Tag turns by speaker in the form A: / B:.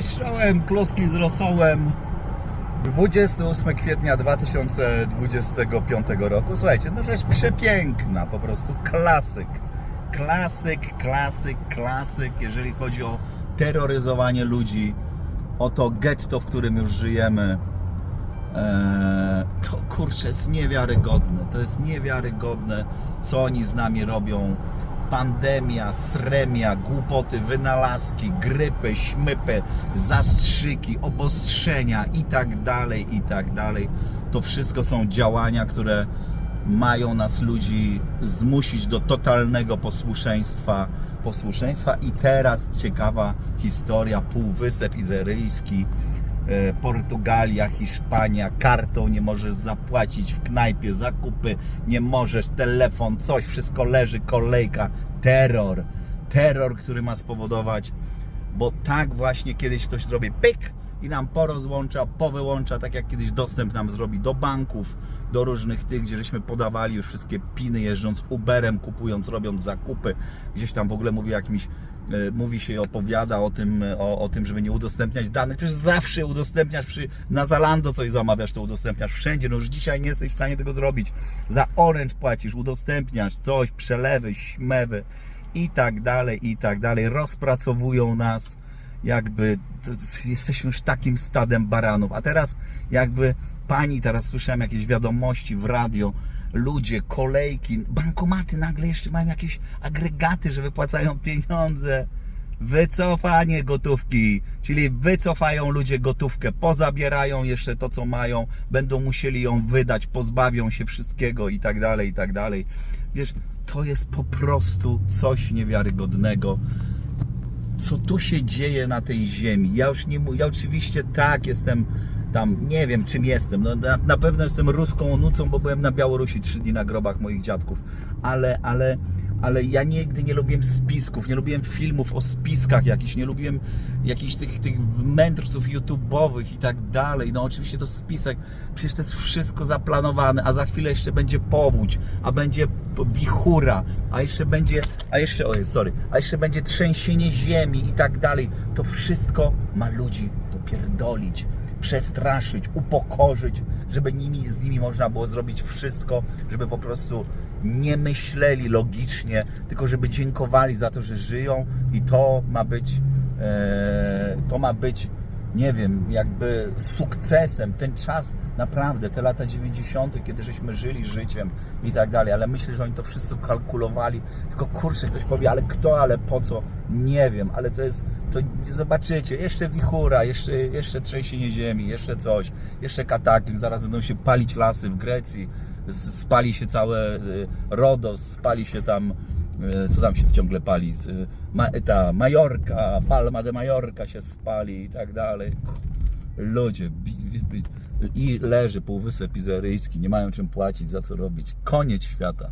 A: Strzałem kluski z rosołem 28 kwietnia 2025 roku. Słuchajcie, no rzecz przepiękna, po prostu klasyk. Klasyk, klasyk, klasyk, jeżeli chodzi o terroryzowanie ludzi, o to getto, w którym już żyjemy. Eee, to kurczę jest niewiarygodne. To jest niewiarygodne, co oni z nami robią. Pandemia, sremia, głupoty, wynalazki, grypy, śmypy, zastrzyki, obostrzenia i tak dalej, i tak dalej. To wszystko są działania, które mają nas ludzi zmusić do totalnego posłuszeństwa. posłuszeństwa. I teraz ciekawa historia, Półwysep Izeryjski, Portugalia, Hiszpania, kartą nie możesz zapłacić w knajpie, zakupy nie możesz, telefon, coś, wszystko leży, kolejka, terror, terror, który ma spowodować, bo tak właśnie kiedyś ktoś zrobi pyk i nam porozłącza, powyłącza, tak jak kiedyś dostęp nam zrobi do banków, do różnych tych, gdzie żeśmy podawali już wszystkie piny, jeżdżąc Uberem, kupując, robiąc zakupy, gdzieś tam w ogóle mówi o jakimś e, mówi się i opowiada o tym, o, o tym, żeby nie udostępniać danych. Przecież zawsze udostępniasz przy, na Zalando coś zamawiasz, to udostępniasz wszędzie. No już dzisiaj nie jesteś w stanie tego zrobić. Za Orange płacisz, udostępniasz coś, przelewy, śmewy i tak dalej, i tak dalej. Rozpracowują nas jakby to jesteśmy już takim stadem baranów. A teraz jakby pani, teraz słyszałem jakieś wiadomości w radio, ludzie, kolejki, bankomaty nagle jeszcze mają jakieś agregaty, że wypłacają pieniądze. Wycofanie gotówki, czyli wycofają ludzie gotówkę, pozabierają jeszcze to, co mają, będą musieli ją wydać, pozbawią się wszystkiego i tak dalej, i tak dalej. Wiesz, to jest po prostu coś niewiarygodnego co tu się dzieje na tej ziemi. Ja już nie ja oczywiście tak jestem tam, nie wiem czym jestem. No, na, na pewno jestem ruską onucą, bo byłem na Białorusi trzy dni na grobach moich dziadków. Ale, ale, ale ja nigdy nie lubiłem spisków, nie lubiłem filmów o spiskach jakichś, nie lubiłem jakichś tych, tych mędrców YouTube'owych i tak dalej. No oczywiście to spisek, przecież to jest wszystko zaplanowane, a za chwilę jeszcze będzie powódź, a będzie wichura, a jeszcze będzie, a jeszcze, ojej, sorry, a jeszcze będzie trzęsienie ziemi i tak dalej. To wszystko ma ludzi dopierdolić, przestraszyć, upokorzyć, żeby nimi, z nimi można było zrobić wszystko, żeby po prostu nie myśleli logicznie, tylko żeby dziękowali za to, że żyją i to ma być, e, to ma być nie wiem, jakby sukcesem, ten czas, naprawdę, te lata 90., kiedy żeśmy żyli życiem i tak dalej, ale myślę, że oni to wszyscy kalkulowali, tylko kurczę, ktoś powie, ale kto, ale po co, nie wiem, ale to jest, to zobaczycie, jeszcze wichura, jeszcze, jeszcze trzęsienie ziemi, jeszcze coś, jeszcze kataklizm, zaraz będą się palić lasy w Grecji, spali się całe y, Rodos, spali się tam co tam się ciągle pali, e, ma, ta Majorka, Palma de Majorka się spali i tak dalej. Ludzie, i leży półwysep izeryjski, nie mają czym płacić, za co robić. Koniec świata.